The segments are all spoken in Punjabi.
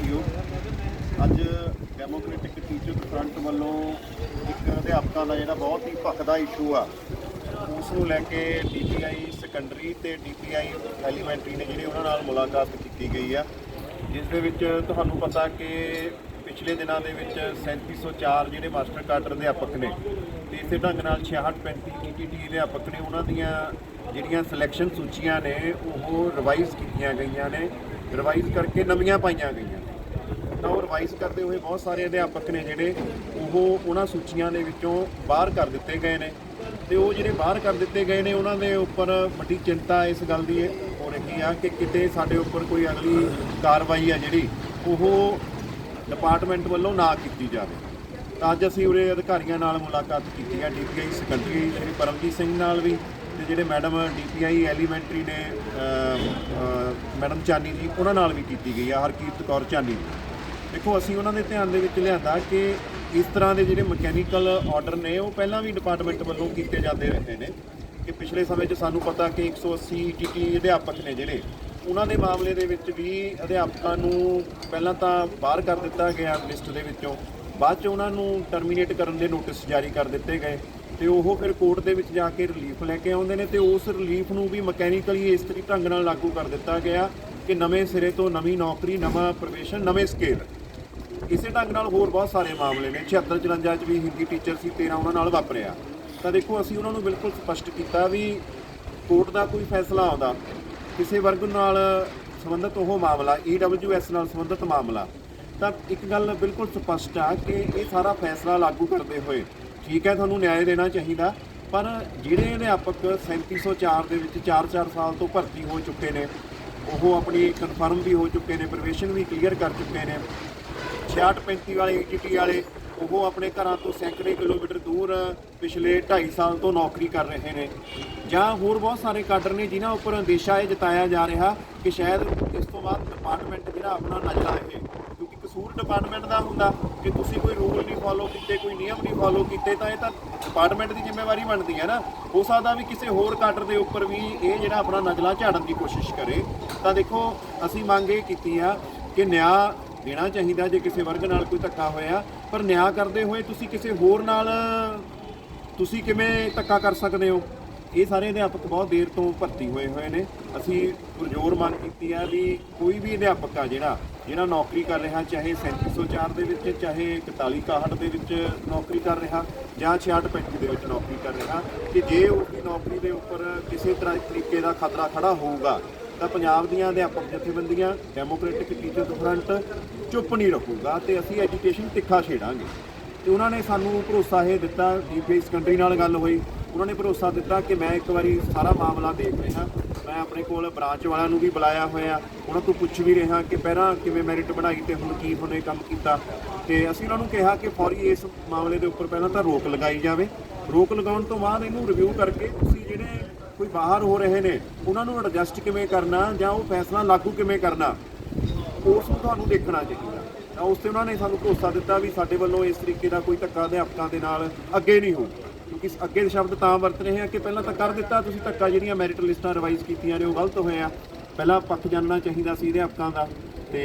ਸਾਥੀਓ ਅੱਜ ਡੈਮੋਕ੍ਰੈਟਿਕ ਟੀਚਰ ਫਰੰਟ ਵੱਲੋਂ ਇੱਕ ਅਧਿਆਪਕਾਂ ਦਾ ਜਿਹੜਾ ਬਹੁਤ ਹੀ ਭਖਦਾ ਇਸ਼ੂ ਆ ਉਸ ਨੂੰ ਲੈ ਕੇ ਡੀਪੀਆਈ ਸੈਕੰਡਰੀ ਤੇ ਡੀਪੀਆਈ ਐਲੀਮੈਂਟਰੀ ਨੇ ਜਿਹੜੇ ਉਹਨਾਂ ਨਾਲ ਮੁਲਾਕਾਤ ਕੀਤੀ ਗਈ ਆ। ਜਿਸ ਦੇ ਵਿੱਚ ਤੁਹਾਨੂੰ ਪਤਾ ਕਿ ਪਿਛਲੇ ਦਿਨਾਂ ਦੇ ਵਿੱਚ 3704 ਜਿਹੜੇ ਮਾਸਟਰ ਕਾਡਰ ਅਧਿਆਪਕ ਨੇ ਤੇ ਇਸੇ ਢੰਗ ਨਾਲ 6635 ਈਟੀਟੀ ਅਧਿਆਪਕ ਨੇ ਉਹਨਾਂ ਦੀਆਂ ਜਿਹੜੀਆਂ ਸਿਲੈਕਸ਼ਨ ਸੂਚੀਆਂ ਨੇ, ਉਹ ਰਿਵਾਈਜ਼ ਕੀਤੀਆਂ ਗਈਆਂ ਨੇ। ਰਿਵਾਈਜ਼ ਕਰਕੇ ਨਵੀਆਂ ਪਾਈਆਂ ਗਈਆਂ। ਤਾਂ ਉਹ ਰਿਵਾਈਜ਼ ਕਰਦੇ ਹੋਏ ਬਹੁਤ ਸਾਰੇ ਅਧਿਆਪਕ ਨੇ ਜਿਹੜੇ ਉਹ ਉਹਨਾਂ ਸੂਚੀਆਂ ਦੇ ਵਿੱਚੋਂ ਬਾਹਰ ਕਰ ਦਿੱਤੇ ਗਏ ਨੇ ਤੇ ਉਹ ਜਿਹੜੇ ਬਾਹਰ ਕਰ ਦਿੱਤੇ ਗਏ ਨੇ, ਉਹਨਾਂ ਦੇ ਉੱਪਰ ਵੱਡੀ ਚਿੰਤਾ ਇਸ ਗੱਲ ਦੀ ਹੋ ਰਹੀ ਆ ਕਿ ਕਿਤੇ ਸਾਡੇ ਉੱਪਰ ਕੋਈ ਅਗਲੀ ਕਾਰਵਾਈ ਆ ਜਿਹੜੀ ਉਹ ਡਿਪਾਰਟਮੈਂਟ ਵੱਲੋਂ ਨਾ ਕੀਤੀ ਜਾਵੇ। ਤਾਂ ਅੱਜ ਅਸੀਂ ਉਰੇ ਅਧਿਕਾਰੀਆਂ ਨਾਲ ਮੁਲਾਕਾਤ ਕੀਤੀ ਹੈ ਡੀਪੀਆਈ ਸੈਕੰਡਰੀ ਸ਼੍ਰੀ ਪਰਮਜੀਤ ਸਿੰਘ ਨਾਲ ਵੀ ਤੇ ਜਿਹੜੇ ਮੈਡਮ ਡੀਪੀਆਈ ਐਲੀਮੈਂਟਰੀ ਨੇ ਮੈਡਮ ਚਾਨੀ ਜੀ, ਉਹਨਾਂ ਨਾਲ ਵੀ ਕੀਤੀ ਗਈ ਆ, ਹਰਕੀਰਤ ਕੌਰ ਚਾਨੀ ਜੀ। ਦੇਖੋ, ਅਸੀਂ ਉਹਨਾਂ ਦੇ ਧਿਆਨ ਦੇ ਵਿੱਚ ਲਿਆਂਦਾ ਕਿ ਇਸ ਤਰ੍ਹਾਂ ਦੇ ਜਿਹੜੇ ਮਕੈਨੀਕਲ ਆਰਡਰ ਨੇ, ਉਹ ਪਹਿਲਾਂ ਵੀ ਡਿਪਾਰਟਮੈਂਟ ਵੱਲੋਂ ਕੀਤੇ ਜਾਂਦੇ ਰਹੇ ਨੇ ਕਿ ਪਿਛਲੇ ਸਮੇਂ 'ਚ ਸਾਨੂੰ ਪਤਾ ਕਿ 180 ਟੀਟੀ ਅਧਿਆਪਕ ਨੇ ਜਿਹੜੇ, ਉਹਨਾਂ ਦੇ ਮਾਮਲੇ ਦੇ ਵਿੱਚ ਵੀ ਅਧਿਆਪਕਾਂ ਨੂੰ ਪਹਿਲਾਂ ਤਾਂ ਬਾਹਰ ਕਰ ਦਿੱਤਾ ਗਿਆ ਲਿਸਟ ਦੇ ਵਿੱਚੋਂ, ਬਾਅਦ 'ਚ ਉਹਨਾਂ ਨੂੰ ਟਰਮੀਨੇਟ ਕਰਨ ਦੇ ਨੋਟਿਸ ਜਾਰੀ ਕਰ ਦਿੱਤੇ ਗਏ ਤੇ ਉਹ ਫਿਰ ਕੋਰਟ ਦੇ ਵਿੱਚ ਜਾ ਕੇ ਰਿਲੀਫ ਲੈ ਕੇ ਆਉਂਦੇ ਨੇ ਤੇ ਉਸ ਰਿਲੀਫ ਨੂੰ ਵੀ ਮਕੈਨੀਕਲੀ ਇਸ ਤਰੀ ਢੰਗ ਨਾਲ ਲਾਗੂ ਕਰ ਦਿੱਤਾ ਗਿਆ ਕਿ ਨਵੇਂ ਸਿਰੇ ਤੋਂ ਨਵੀਂ ਨੌਕਰੀ, ਨਵਾਂ ਪ੍ਰੋਫੈਸ਼ਨ ਨਵੇਂ ਸਕੇਲ ਇਸੇ ਢੰਗ ਨਾਲ ਹੋਰ ਬਹੁਤ ਸਾਰੇ ਮਾਮਲੇ ਨੇ। 76 54 ਚ ਵੀ ਹਿੰਦੀ ਟੀਚਰ ਸੀ 13 ਉਹਨਾਂ ਨਾਲ ਵਾਪਰਿਆ। ਤਾਂ ਦੇਖੋ, ਅਸੀਂ ਉਹਨਾਂ ਨੂੰ ਬਿਲਕੁਲ ਸਪਸ਼ਟ ਕੀਤਾ ਵੀ ਕੋਰਟ ਦਾ ਕੋਈ ਫੈਸਲਾ ਆਉਂਦਾ, ਕਿਸੇ ਵਰਗ ਨਾਲ ਸੰਬੰਧਿਤ ਉਹ ਮਾਮਲਾ EWS ਨਾਲ ਸੰਬੰਧਿਤ ਮਾਮਲਾ। ਤਾਂ ਇੱਕ ਗੱਲ ਬਿਲਕੁਲ ਸਪਸ਼ਟ ਆ ਕਿ ਇਹ ਸਾਰਾ ਫੈਸਲਾ ਲਾਗੂ ਕਰਦੇ ਹੋਏ ਠੀਕ ਹੈ, ਤੁਹਾਨੂੰ ਨਿਆਂ ਦੇਣਾ ਚਾਹੀਦਾ, ਪਰ ਜਿਹੜੇ ਅਧਿਆਪਕ 3704 ਦੇ ਵਿੱਚ 4-4 ਸਾਲ ਤੋਂ ਭਰਤੀ ਹੋ ਚੁੱਕੇ ਨੇ, ਉਹ ਆਪਣੀ ਕਨਫਰਮ ਵੀ ਹੋ ਚੁੱਕੇ ਨੇ ਪ੍ਰਵੇਸ਼ਨ ਵੀ ਕਲੀਅਰ ਕਰ ਚੁੱਕੇ ਨੇ 6635 ਵਾਲੇ ਈਟੀਟੀ ਵਾਲੇ, ਉਹ ਆਪਣੇ ਘਰਾਂ ਤੋਂ ਸੈਂਕੜੇ ਕਿਲੋਮੀਟਰ ਦੂਰ ਪਿਛਲੇ 2.5 ਸਾਲ ਤੋਂ ਨੌਕਰੀ ਕਰ ਰਹੇ ਨੇ। ਜਾਂ ਹੋਰ ਬਹੁਤ ਸਾਰੇ ਕਾਡਰ ਨੇ ਜਿਨ੍ਹਾਂ ਉੱਪਰ ਅੰਦੇਸ਼ਾ ਇਹ ਜਤਾਇਆ ਜਾ ਰਿਹਾ ਕਿ ਸ਼ਾਇਦ ਇਸ ਤੋਂ ਬਾਅਦ ਡਿਪਾਰਟਮੈਂਟ ਜਿਹੜਾ ਆਪਣਾ ਨਜ਼ਲਾ ਇਹ ਕਿਉਂਕਿ ਕਸੂਰ ਡਿਪਾਰਟਮੈਂਟ ਦਾ ਹੁੰਦਾ ਕਿ ਤੁਸੀਂ ਕੋਈ ਰੂਲ ਨਹੀਂ ਫਾਲੋ ਕੀਤੇ, ਕੋਈ ਨਿਯਮ ਨਹੀਂ ਫਾਲੋ ਕੀਤੇ, ਤਾਂ ਇਹ ਤਾਂ ਡਿਪਾਰਟਮੈਂਟ ਦੀ ਜ਼ਿੰਮੇਵਾਰੀ ਬਣਦੀ ਹੈ ਨਾ। ਹੋ ਸਕਦਾ ਵੀ ਕਿਸੇ ਹੋਰ ਕਾਡਰ ਦੇ ਉੱਪਰ ਵੀ ਇਹ ਜਿਹੜਾ ਆਪਣਾ ਨਜ਼ਲਾ ਝਾੜਨ ਦੀ ਕੋਸ਼ਿਸ਼ ਕਰੇ। ਤਾਂ ਦੇਖੋ, ਅਸੀਂ ਮੰਗ ਇਹ ਕੀਤੀ ਆ ਕਿ ਨਿਆਂ ਦੇਣਾ ਚਾਹੀਦਾ ਜੇ ਕਿਸੇ ਵਰਗ ਨਾਲ ਕੋਈ ਧੱਕਾ ਹੋਇਆ, ਪਰ ਨਿਆਂ ਕਰਦੇ ਹੋਏ ਤੁਸੀਂ ਕਿਸੇ ਹੋਰ ਨਾਲ, ਤੁਸੀਂ ਕਿਵੇਂ ਧੱਕਾ ਕਰ ਸਕਦੇ ਹੋ? ਇਹ ਸਾਰੇ ਅਧਿਆਪਕ ਬਹੁਤ ਦੇਰ ਤੋਂ ਭਰਤੀ ਹੋਏ ਹੋਏ ਨੇ। ਅਸੀਂ ਪੁਰਜੋਰ ਮੰਗ ਕੀਤੀ ਆ ਵੀ ਕੋਈ ਵੀ ਅਧਿਆਪਕ ਆ ਜਿਹੜਾ ਜਿਹੜਾ ਨੌਕਰੀ ਕਰ ਰਿਹਾ, ਚਾਹੇ 3704 ਦੇ ਵਿੱਚ, ਚਾਹੇ 4161 ਦੇ ਵਿੱਚ ਨੌਕਰੀ ਕਰ ਰਿਹਾ, ਜਾਂ 6635 ਦੇ ਵਿੱਚ ਨੌਕਰੀ ਕਰ ਰਿਹਾ, ਕਿ ਜੇ ਉਸ ਦੀ ਨੌਕਰੀ ਦੇ ਉੱਪਰ ਕਿਸੇ ਤਰ੍ਹਾਂ ਤਰੀਕੇ ਦਾ ਖਤਰਾ ਖੜਾ ਹੋਊਗਾ ਤਾਂ ਪੰਜਾਬ ਦੀਆਂ ਅਧਿਆਪਕ ਜਥੇਬੰਦੀਆਂ ਡੈਮੋਕ੍ਰੈਟਿਕ ਟੀਚਰਸ ਫਰੰਟ ਚੁੱਪ ਨਹੀਂ ਰਹੂਗਾ ਤੇ ਅਸੀਂ ਐਜੂਕੇਸ਼ਨ ਤਿੱਖਾ ਛੇੜਾਂਗੇ। ਤੇ ਉਹਨਾਂ ਨੇ ਸਾਨੂੰ ਭਰੋਸਾ ਇਹ ਦਿੱਤਾ ਡੀਪੀਐਸ ਸਕੰਡਰੀ ਨਾਲ ਗੱਲ ਹੋਈ। ਉਹਨਾਂ ਨੇ ਭਰੋਸਾ ਦਿੱਤਾ ਕਿ ਮੈਂ ਇੱਕ ਵਾਰੀ ਸਾਰਾ ਮਾਮਲਾ ਦੇਖ ਰਿਹਾ। ਮੈਂ ਆਪਣੇ ਕੋਲ ਬ੍ਰਾਂਚ ਵਾਲਿਆਂ ਨੂੰ ਵੀ ਬੁਲਾਇਆ ਹੋਇਆ। ਉਹਨਾਂ ਤੋਂ ਪੁੱਛ ਵੀ ਰਿਹਾ ਕਿ ਪਹਿਲਾਂ ਕਿਵੇਂ ਮੈਰਿਟ ਬਣਾਈ ਤੇ ਹੁਣ ਕੀ ਹੁਣੇ ਕੰਮ ਕੀਤਾ। ਤੇ ਅਸੀਂ ਉਹਨਾਂ ਨੂੰ ਕਿਹਾ ਕਿ ਫੌਰੀ ਇਸ ਮਾਮਲੇ ਦੇ ਉੱਪਰ ਪਹਿਲਾਂ ਤਾਂ ਰੋਕ ਲਗਾਈ ਜਾਵੇ। ਰੋਕ ਲਗਾਉਣ ਤੋਂ ਬਾਅਦ ਇਹਨੂੰ ਰਿਵਿਊ ਕਰਕੇ ਤੁਸੀਂ ਜਿਹੜੇ ਕੋਈ ਬਾਹਰ ਹੋ ਰਹੇ ਨੇ, ਉਹਨਾਂ ਨੂੰ ਐਡਜਸਟ ਕਿਵੇਂ ਕਰਨਾ ਜਾਂ ਉਹ ਫੈਸਲਾ ਲਾਗੂ ਕਿਵੇਂ ਕਰਨਾ, ਉਸ ਨੂੰ ਤੁਹਾਨੂੰ ਦੇਖਣਾ ਚਾਹੀਦਾ। ਤਾਂ ਉਸ ਤੇ ਉਹਨਾਂ ਨੇ ਸਾਨੂੰ ਭਰੋਸਾ ਦਿੱਤਾ ਵੀ ਸਾਡੇ ਵੱਲੋਂ ਇਸ ਤਰੀਕੇ ਦਾ ਕੋਈ ਧੱਕਾ ਅਧਿਆਪਕਾਂ ਦੇ ਨਾਲ ਅੱਗੇ ਨਹੀਂ ਹੋਊਗਾ ਕਿਉਂਕਿ ਅੱਗੇ ਦੇ ਸ਼ਬਦ ਤਾਂ ਵਰਤ ਰਹੇ ਆ ਕਿ ਪਹਿਲਾਂ ਤਾਂ ਕਰ ਦਿੱਤਾ, ਤੁਸੀਂ ਧੱਕਾ ਜਿਹੜੀਆਂ ਮੈਰਿਟ ਲਿਸਟਾਂ ਰਿਵਾਈਜ਼ ਕੀਤੀਆਂ ਨੇ, ਉਹ ਗਲਤ ਹੋਏ ਆ। ਪਹਿਲਾਂ ਪੱਖ ਜਾਣਨਾ ਚਾਹੀਦਾ ਸੀ ਅਧਿਆਪਕਾਂ ਦਾ। ਤੇ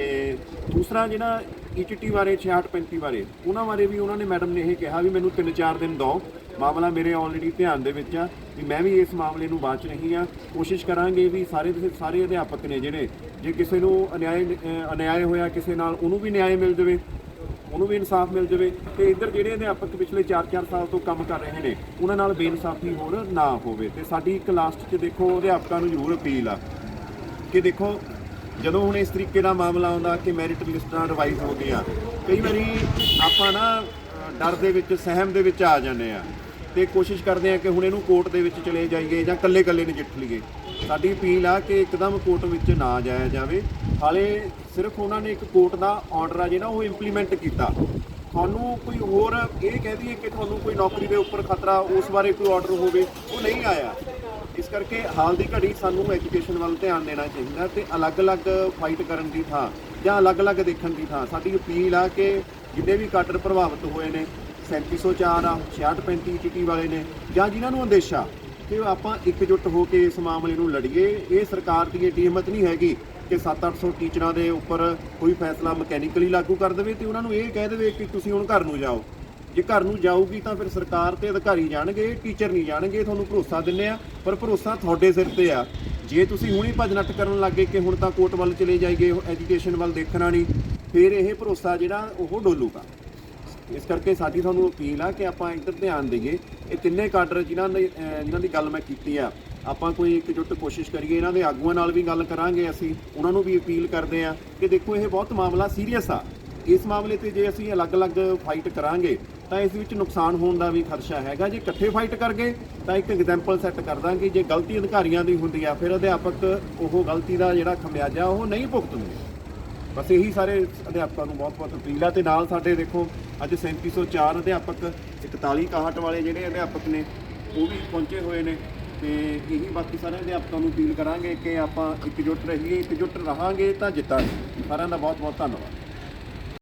ਦੂਸਰਾ ਜਿਹੜਾ ਈਟੀਟੀ ਬਾਰੇ 6635 ਬਾਰੇ, ਉਹਨਾਂ ਬਾਰੇ ਵੀ ਉਹਨਾਂ ਨੇ ਮੈਡਮ ਨੇ ਇਹ ਕਿਹਾ ਵੀ ਮੈਨੂੰ 3-4 ਦਿਨ ਦਿਓ। ਮਾਮਲਾ ਮੇਰੇ ਆਲਰੇਡੀ ਧਿਆਨ ਦੇ ਵਿੱਚ ਆ ਵੀ ਮੈਂ ਵੀ ਇਸ ਮਾਮਲੇ ਨੂੰ ਬਾਅਦ ਚ ਨਹੀਂ ਆ। ਕੋਸ਼ਿਸ਼ ਕਰਾਂਗੇ ਵੀ ਸਾਰੇ ਦੇ ਸਾਰੇ ਅਧਿਆਪਕ ਨੇ ਜਿਹੜੇ, ਜੇ ਕਿਸੇ ਨੂੰ ਅਨਿਆਏ ਅਨਿਆਏ ਹੋਇਆ ਕਿਸੇ ਨਾਲ, ਉਹਨੂੰ ਵੀ ਨਿਆਂ ਮਿਲ ਜਾਵੇ, ਉਹਨੂੰ ਵੀ ਇਨਸਾਫ ਮਿਲ ਜਾਵੇ। ਤੇ ਇੱਧਰ ਜਿਹੜੇ ਅਧਿਆਪਕ ਪਿਛਲੇ 4-4 ਸਾਲ ਤੋਂ ਕੰਮ ਕਰ ਰਹੇ ਨੇ, ਉਹਨਾਂ ਨਾਲ ਬੇਇਨਸਾਫੀ ਹੋਰ ਨਾ ਹੋਵੇ। ਤੇ ਸਾਡੀ ਇੱਕ ਲਾਸਟ 'ਚ ਦੇਖੋ, ਅਧਿਆਪਕਾਂ ਨੂੰ ਜ਼ਰੂਰ ਅਪੀਲ ਆ ਕਿ ਦੇਖੋ, ਜਦੋਂ ਹੁਣ ਇਸ ਤਰੀਕੇ ਦਾ ਮਾਮਲਾ ਆਉਂਦਾ ਕਿ ਮੈਰਿਟ ਲਿਸਟਾਂ ਰਿਵਾਈਜ਼ ਹੋ ਗਈਆਂ, ਕਈ ਵਾਰੀ ਆਪਾਂ ਨਾ ਡਰ ਦੇ ਵਿੱਚ, ਸਹਿਮ ਦੇ ਵਿੱਚ ਆ ਜਾਂਦੇ ਆ। ਤੇ ਕੋਸ਼ਿਸ਼ ਕਰਦੇ ਆ ਕਿ ਹੁਣ ਇਹਨੂੰ ਕੋਰਟ ਦੇ ਵਿੱਚ ਚਲੇ ਜਾਈਏ ਜਾਂ ਕੱਲੇ-ਕੱਲੇ ਨਜਿੱਠ ਲਈਏ। ਸਾਡੀ ਅਪੀਲ ਆ ਕਿ ਇੱਕਦਮ ਕੋਰਟ ਵਿੱਚ ਨਾ ਜਾਇਆ ਜਾਵੇ। ਹਾਲੇ ਸਿਰਫ ਉਹਨਾਂ ਨੇ ਇੱਕ ਕੋਰਟ ਦਾ ਆਰਡਰ ਆ ਜਿਹੜਾ ਉਹ ਇੰਪਲੀਮੈਂਟ ਕੀਤਾ। ਤੁਹਾਨੂੰ ਕੋਈ ਹੋਰ ਇਹ ਕਹਿ ਦਈਏ ਕਿ ਤੁਹਾਨੂੰ ਕੋਈ ਨੌਕਰੀ ਦੇ ਉੱਪਰ ਖਤਰਾ ਉਸ ਬਾਰੇ ਕੋਈ ਆਰਡਰ ਹੋਵੇ, ਉਹ ਨਹੀਂ ਆਇਆ। ਇਸ ਕਰਕੇ ਹਾਲ ਦੀ ਘੜੀ ਸਾਨੂੰ ਐਜੂਕੇਸ਼ਨ ਵੱਲ ਧਿਆਨ ਦੇਣਾ ਚਾਹੀਦਾ ਤੇ ਅਲੱਗ-ਅਲੱਗ ਫਾਈਟ ਕਰਨ ਦੀ ਥਾਂ ਜਾਂ ਅਲੱਗ-ਅਲੱਗ ਦੇਖਣ ਦੀ ਥਾਂ। ਸਾਡੀ ਅਪੀਲ ਆ ਕਿ ਜਿੰਨੇ ਵੀ ਕਾਡਰ ਪ੍ਰਭਾਵਿਤ ਹੋਏ ਨੇ 3704 ਆ 6635 ਟੀਟੀ ਵਾਲੇ ਨੇ। ਜਾਂ ਜਿਨ੍ਹਾਂ ਨੂੰ ਅੰਦੇਸ਼ਾ ਕਿ ਆਪਾਂ ਇਕਜੁੱਟ ਹੋ ਕੇ ਇਸ ਮਾਮਲੇ ਨੂੰ ਲੜੀਏ, ਇਹ ਸਰਕਾਰ ਦੀ ਏਡੀ ਹਿੰਮਤ ਨਹੀਂ ਹੈਗੀ ਕਿ 7-800 ਟੀਚਰਾਂ ਦੇ ਉੱਪਰ ਕੋਈ ਫੈਸਲਾ ਮਕੈਨੀਕਲੀ ਲਾਗੂ ਕਰ ਦੇਵੇ ਤੇ ਉਹਨਾਂ ਨੂੰ ਇਹ ਕਹਿ ਦੇਵੇ ਕਿ ਤੁਸੀਂ ਹੁਣ ਘਰ ਨੂੰ ਜਾਓ। ਜੇ ਘਰ ਨੂੰ ਜਾਊਗੀ ਤਾਂ ਫਿਰ ਸਰਕਾਰ ਤੇ ਅਧਿਕਾਰੀ ਜਾਣਗੇ, ਟੀਚਰ ਨਹੀਂ ਜਾਣਗੇ, ਤੁਹਾਨੂੰ ਭਰੋਸਾ ਦਿੰਨੇ ਆ। ਪਰ ਭਰੋਸਾ ਤੁਹਾਡੇ ਸਿਰ ਤੇ ਆ। ਜੇ ਤੁਸੀਂ ਹੁਣੇ ਭੱਜ ਨੱਟ ਕਰਨ ਲੱਗੇ ਕਿ ਹੁਣ ਤਾਂ ਕੋਰਟ ਵੱਲ ਚਲੇ ਜਾਈਏ, ਐਜੂਕੇਸ਼ਨ ਵੱਲ ਦੇਖਣਾ ਨਹੀਂ, ਫਿਰ ਇਹ ਭਰੋਸਾ ਜਿਹੜਾ ਉਹ ਡੋਲੂਗਾ। ਇਸ ਕਰਕੇ ਸਾਡੀ ਤੁਹਾਨੂੰ ਅਪੀਲ ਆ ਕਿ ਆਪਾਂ ਇੱਧਰ ਧਿਆਨ ਦਈਏ ਇਹ ਤਿੰਨੇ ਕਾਡਰ ਜਿਨ੍ਹਾਂ ਨੇ ਅਹ ਜਿਨ੍ਹਾਂ ਦੀ ਗੱਲ ਮੈਂ ਕੀਤੀ ਆ। ਆਪਾਂ ਕੋਈ ਇਕਜੁੱਟ ਕੋਸ਼ਿਸ਼ ਕਰੀਏ, ਇਹਨਾਂ ਦੇ ਆਗੂਆਂ ਨਾਲ ਵੀ ਗੱਲ ਕਰਾਂਗੇ ਅਸੀਂ, ਉਹਨਾਂ ਨੂੰ ਵੀ ਅਪੀਲ ਕਰਦੇ ਆ ਕਿ ਦੇਖੋ ਇਹ ਬਹੁਤ ਮਾਮਲਾ ਸੀਰੀਅਸ ਆ। ਇਸ ਮਾਮਲੇ ਤੇ ਜੇ ਅਸੀਂ ਅਲੱਗ-ਅਲੱਗ ਫਾਈਟ ਕਰਾਂਗੇ, ਤਾਂ ਇਸ ਵਿੱਚ ਨੁਕਸਾਨ ਹੋਣ ਦਾ ਵੀ ਖਦਸ਼ਾ ਹੈਗਾ। ਜੇ ਇਕੱਠੇ ਫਾਈਟ ਕਰ ਗਏ ਤਾਂ ਇੱਕ ਐਗਜ਼ਾਮਪਲ ਸੈੱਟ ਕਰ ਦਾਂਗੇ। ਜੇ ਗਲਤੀ ਅਧਿਕਾਰੀਆਂ ਦੀ ਹੁੰਦੀ ਆ, ਫਿਰ ਅਧਿਆਪਕ ਉਹ ਗਲਤੀ ਦਾ ਜਿਹੜਾ ਖਮਿਆਜਾ, ਉਹ ਨਹੀਂ ਭੁਗਤਣਗੇ। ਬਸ ਇਹੀ ਸਾਰੇ ਅਧਿਆਪਕਾਂ ਨੂੰ ਬਹੁਤ-ਬਹੁਤ ਅਪੀਲ ਆ ਤੇ ਨਾਲ ਸਾਡੇ ਦੇਖੋ ਅੱਜ 3704 ਅਧਿਆਪਕ 41 61 ਵਾਲੇ ਜਿਹੜੇ ਅਧਿਆਪਕ ਨੇ, ਉਹ ਵੀ ਪਹੁੰਚੇ ਹੋਏ ਨੇ ਤੇ ਇਹੀ ਬਾਕੀ ਸਾਰੇ ਅਧਿਆਪਕਾਂ ਨੂੰ ਅਪੀਲ ਕਰਾਂਗੇ ਕਿ ਆਪਾਂ ਇਕਜੁੱਟ ਰਹੀਏ, ਇਕਜੁੱਟ ਰਹਾਂਗੇ ਤਾਂ ਜਿੱਤਾਂਗੇ। ਸਾਰਿਆਂ ਦਾ ਬਹੁਤ-ਬਹੁਤ ਧੰਨਵਾਦ।